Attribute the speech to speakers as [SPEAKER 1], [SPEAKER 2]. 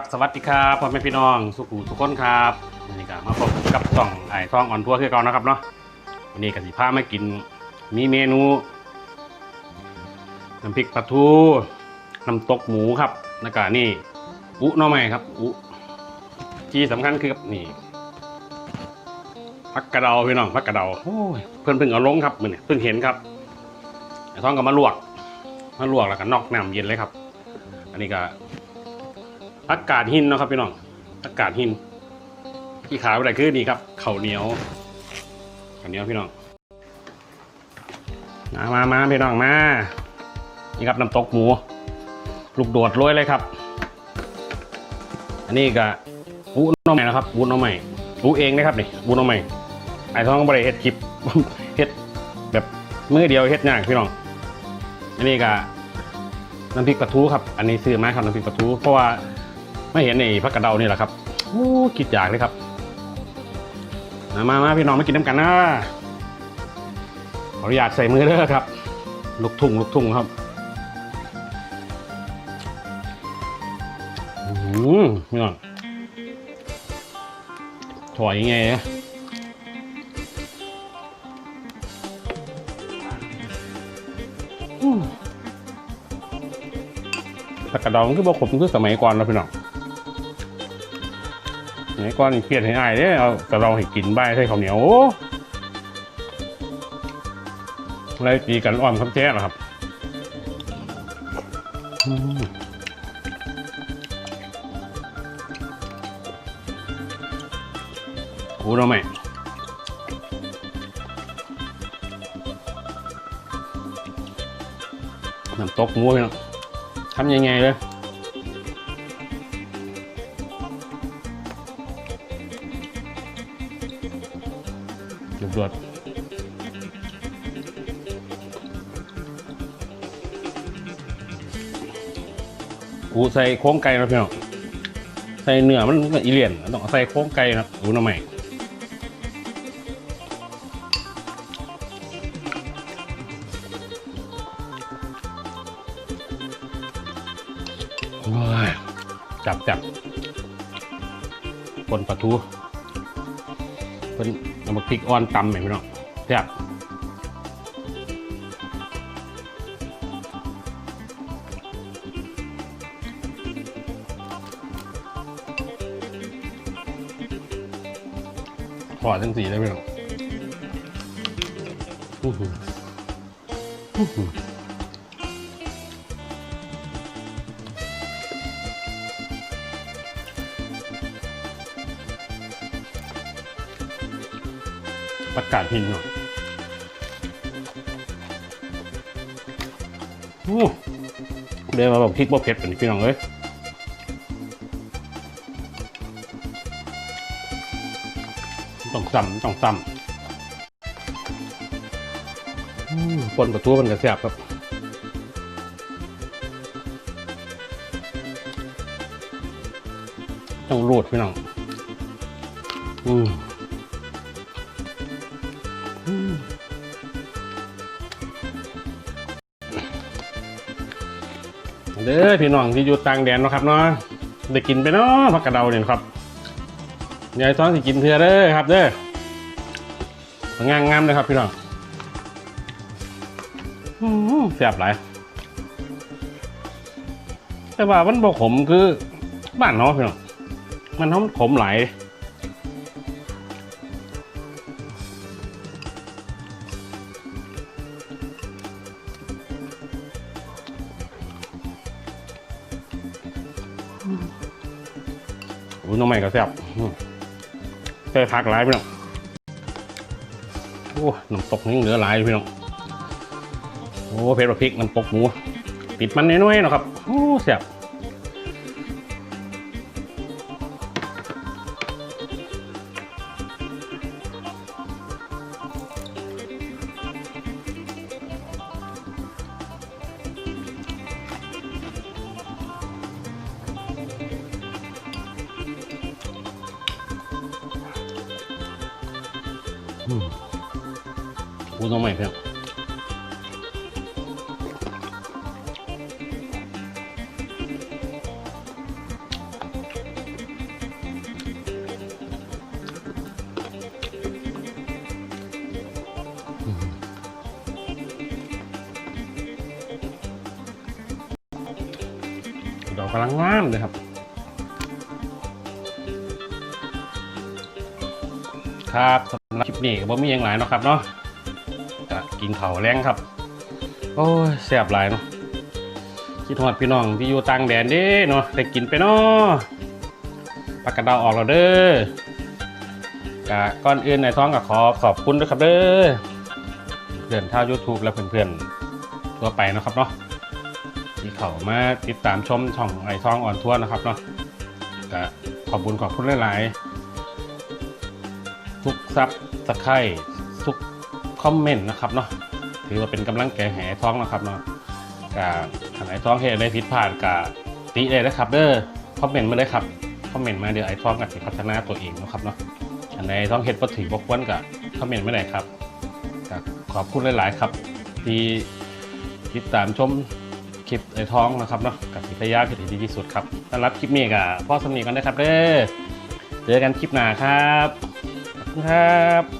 [SPEAKER 1] ับสวัสดีครับพ่อแม่พี่น้อง สุขุทุกคนครับวันนี้ก็มาพบกับส่องไอ้ท้องอ่อนทัวร์คือเก่านะครับเนาะวันนี้กสิพามากิน มีเมนูน้ำพริกปลาทูน้ำตกหมูครับแล้วก็นี่ อุน่อไม้ครับ อุที่สำคัญคือนี่พักกระเดาพี่น้องพักกระเดาโอ้ยเพิ่อนเพิ่งเอาลงครับมือนี่เพิ่งเห็นครับไอ้ท้องก็มาลวกมาลวกแล้วก็นอกน้ำเย็นเลยครับ อันนี้ก็ อากาศหินเนาะครับพี่น้องอากาศหินที่ขายอะไรคือนี่ครับข้าวเหนียวข้าวเหนียวพี่น้องมามามาพี่น้องมานี่ครับน้ำตกหมู ลูกโดดโรยเลยครับ อันนี้ก็อูน้องใหม่นะครับอูน้องใหม่อูเองนะครับนี่อูน้องใหม่ไอ้ท้องบริเฮ็ดคลิปเฮ็ดแบบมือเดียวเฮ็ดยากพี่น้อง อันนี้ก็น้ำพริกปลาทูครับ อันนี้ซื้อมาครับน้ำพริกปลาทูเพราะว่า ไม่เห็นในพักกระเดานี่แหละครับโอ้คิดอยากเลยครับ มามามาพี่น้องมากินน้ำกันนะขออนุญาตใส่มือเด้อครับ ลูกทุ่งลูกทุ่งครับอืมพี่น้องถอยยังไงนะผักกระดามันคือบ่ขมคือสมัยก่อนแล้วพี่น้อง สมัยก่อนนี่เพียรให้อายเด้เอากระเดาให้กินบ้ายใส่ข้าวเหนียวโอ้อะไรตีกันอ้อมคำแจ้เหรอครับอืมโอ้เราไหมน้ำตกมูพี่น้องทำยังไงเลย กูใส่โค้งไก่นะพี่น้องใส่เนื้อมันก็อีเลียนต้องใส่โค้งไก่นะอูน้ำใหม่โอ้ยจับจับปนปลาทู พิ่นเอามาพริกอ่อนตำไหม่พี่น้องแซ่บขอทั้งสีเลยพี่น้องอื้หืออื้ ประกาศหินเนาะโอ้เดินมาบอกพริกบ่เผ็ดเป็นพี่น้องเอ้ยต้องซ้ำต้องซ้ำปนประตูมันกระแซบครับต้องรูดพี่น้อง อืม เด้อพี่น้องที่อยู่ต่างแดนเนาะครับเนาะได้กินไปเนาะผักกระเดาเนี่ยครับยายซ้อนสิกินเพื่อเด้อครับ เด้องามงามๆเลยครับพี่น้องอื้อหือแซ่บหลายแต่ว่ามันบอกขมคือบ้านเนาะพี่น้องมันท้องขมหลาย อุ้ยน้องใหม่ก็แซ่บเจอใส่ผักหลายพี่น้องโอ้น้ำตกนี่เหลือหลายพี่น้องโอ้เผ็ดกว่าพริกน้ำตกหมูติดมันน้อยๆเนาะครับโอ้แซ่บ พูดต้เพีกำลังงามเลยครับครับ หรับคลิปนี้ก็บ่มีอย่างหลายเนาะครับเนาะก็กินเข้าแรงครับ โอ้ยแซ่บหลายเนาะคิดฮอดพี่น้องที่อยู่ต่างแดนเด้เนาะได้กินไปเนาะปากกระดาออกแล้วเด้อกะก่อนอื่นในท้องก็ขอขอบคุณด้วยครับเด้อเพื่อนท่า YouTube และเพื่อนๆทั่วไปนะครับเนาะที่เขามาติดตามชมช่องไอท้องอ่อนทั่วนะครับเนาะก็ขอบคุณขอบคุณหลายๆทุกซับ สไครทุกคอมเมนต์นะครับเนาะถือว่าเป็นกำลังแก่แห่ท้องนะครับเนาะกับทาไอท้องเหตุได้ผิดพลาดกับติเลยนะครับ เด้อคอมเมนต์มาเลยครับคอมเมนต์มาเดี๋ยวไอ้ท้องกับสิพัฒนาตัวเองนะครับเนาะอันไหนท้องเห็ดบ่ถือบ่ควรกับคอมเมนต์มาเลยครับก็ขอบคุณหลาย ๆ ครับ ที่ติดตามชมคลิปไอท้องนะครับเนาะกับสิพยายามที่ดีที่สุดครับสำหรับคลิปนี้ก็พ่อสำนีกันนะครับเด้อเจอกันคลิปหน้าครับขอบคุณครับ